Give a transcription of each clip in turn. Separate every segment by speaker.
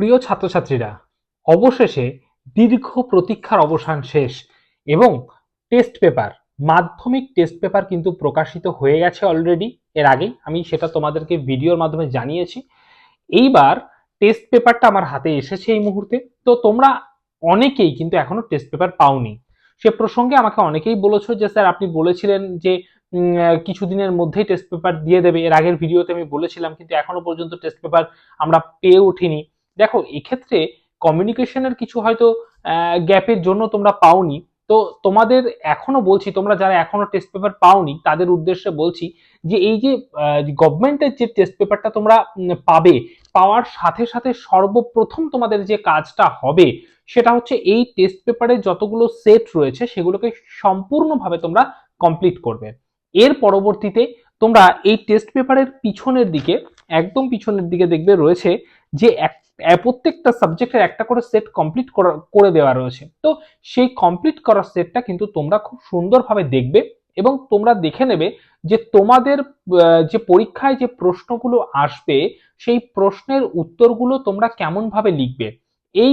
Speaker 1: প্রিয় ছাত্রছাত্রীরা, অবশেষে দীর্ঘ প্রতীক্ষার অবসান শেষ এবং টেস্ট পেপার মাধ্যমিক টেস্ট পেপার কিন্তু প্রকাশিত হয়ে গেছে অলরেডি এর আগেই আমি সেটা তোমাদেরকে ভিডিওর মাধ্যমে জানিয়েছি। এইবার টেস্ট পেপারটা আমার হাতে এসেছে এই মুহূর্তে। তো তোমরা অনেকেই কিন্তু এখনও টেস্ট পেপার পাওনি। সে প্রসঙ্গে আমাকে অনেকেই বলেছ যে, স্যার, আপনি বলেছিলেন যে কিছুদিনের মধ্যেই টেস্ট পেপার দিয়ে দেবে। এর আগের ভিডিওতে আমি বলেছিলাম, কিন্তু এখনও পর্যন্ত টেস্ট পেপার আমরা পেয়ে উঠিনি। দেখো, এক্ষেত্রে কমিউনিকেশনের কিছু হয়তো গ্যাপের জন্য তোমরা পাওনি। তো তোমাদের এখনও বলছি, তোমরা যারা এখনও টেস্ট পেপার পাওনি, তাদের উদ্দেশ্যে বলছি যে, এই যে গভর্নমেন্টের যে টেস্ট পেপারটা তোমরা পাবে, পাওয়ার সাথে সাথে সর্বপ্রথম তোমাদের যে কাজটা হবে, সেটা হচ্ছে এই টেস্ট পেপারে যতগুলো সেট রয়েছে, সেগুলোকে সম্পূর্ণভাবে তোমরা কমপ্লিট করবে। এর পরবর্তীতে তোমরা এই টেস্ট পেপারের পিছনের দিকে, একদম পিছনের দিকে দেখবে রয়েছে যে এক প্রত্যেকটা সাবজেক্টের একটা করে সেট কমপ্লিট করে দেওয়া রয়েছে। তো সেই কমপ্লিট করার সেটটা কিন্তু তোমরা খুব সুন্দরভাবে দেখবে এবং তোমরা দেখে নেবে যে তোমাদের যে পরীক্ষায় যে প্রশ্নগুলো আসবে, সেই প্রশ্নের উত্তরগুলো তোমরা কেমন ভাবে লিখবে। এই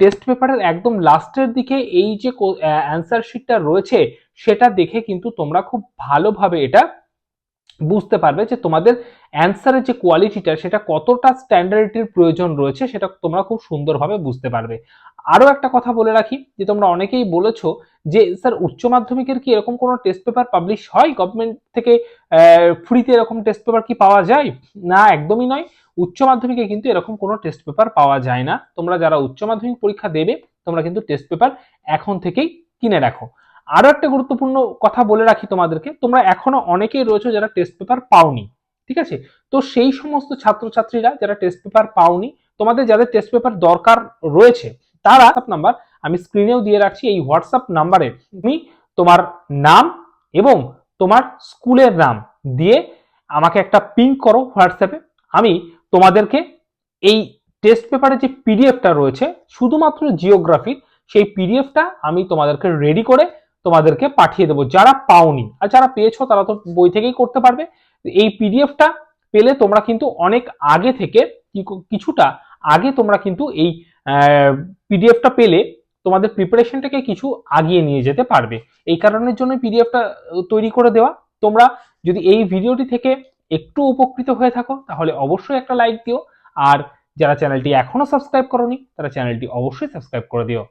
Speaker 1: টেস্ট পেপারের একদম লাস্টের দিকে এই যে অ্যান্সার শিটটা রয়েছে, সেটা দেখে কিন্তু তোমরা খুব ভালোভাবে এটা বুঝতে পারবে যে তোমাদের অ্যান্সারের যে কোয়ালিটিটা সেটা কতটা স্ট্যান্ডার্ডিটির প্রয়োজন রয়েছে, সেটা তোমরা খুব সুন্দরভাবে বুঝতে পারবে। আরও একটা কথা বলে রাখি, যে তোমরা অনেকেই বলেছ যে, স্যার, উচ্চ মাধ্যমিকের কি এরকম কোনো টেস্ট পেপার পাবলিশ হয়? গভর্নমেন্ট থেকে ফ্রিতে এরকম টেস্ট পেপার কি পাওয়া যায়? না, একদমই নয়। উচ্চ মাধ্যমিকে কিন্তু এরকম কোনো টেস্ট পেপার পাওয়া যায় না। তোমরা যারা উচ্চ মাধ্যমিক পরীক্ষা দেবে, তোমরা কিন্তু টেস্ট পেপার এখন থেকেই কিনে রাখো। আরও একটা গুরুত্বপূর্ণ কথা বলে রাখি তোমাদেরকে, তোমরা এখনও অনেকেই রয়েছে যারা টেস্ট পেপার পাওনি, ঠিক আছে? তো সেই সমস্ত ছাত্রছাত্রীরা যারা টেস্ট পেপার পাওনি, তোমাদের যাদের টেস্ট পেপার দরকার রয়েছে, তারা নাম্বার আমি স্ক্রিনেও দিয়ে রাখছি, এই হোয়াটসঅ্যাপ নাম্বারে তুমি তোমার নাম এবং তোমার স্কুলের নাম দিয়ে আমাকে একটা পিং করো হোয়াটসঅ্যাপে আমি তোমাদেরকে এই টেস্ট পেপারে যে পিডিএফটা রয়েছে, শুধুমাত্র জিওগ্রাফির সেই পিডিএফটা আমি তোমাদেরকে রেডি করে তোমাদেরকে পাঠিয়ে দেবো। যারা পাওনি, আর যারা পেয়েছ তারা তো বই থেকেই করতে পারবে। এই পিডিএফটা পেলে তোমরা কিন্তু অনেক আগে থেকে কিছুটা আগে তোমরা কিন্তু এই পিডিএফটা পেলে তোমাদের প্রিপারেশনটাকে কিছু আগিয়ে নিয়ে যেতে পারবে। এই কারণের জন্য পিডিএফটা তৈরি করে দেওয়া। তোমরা যদি এই ভিডিওটি থেকে একটু উপকৃত হয়ে থাকো, তাহলে অবশ্যই একটা লাইক দিও। আর যারা চ্যানেলটি এখনও সাবস্ক্রাইব করনি, তারা চ্যানেলটি অবশ্যই সাবস্ক্রাইব করে দিও।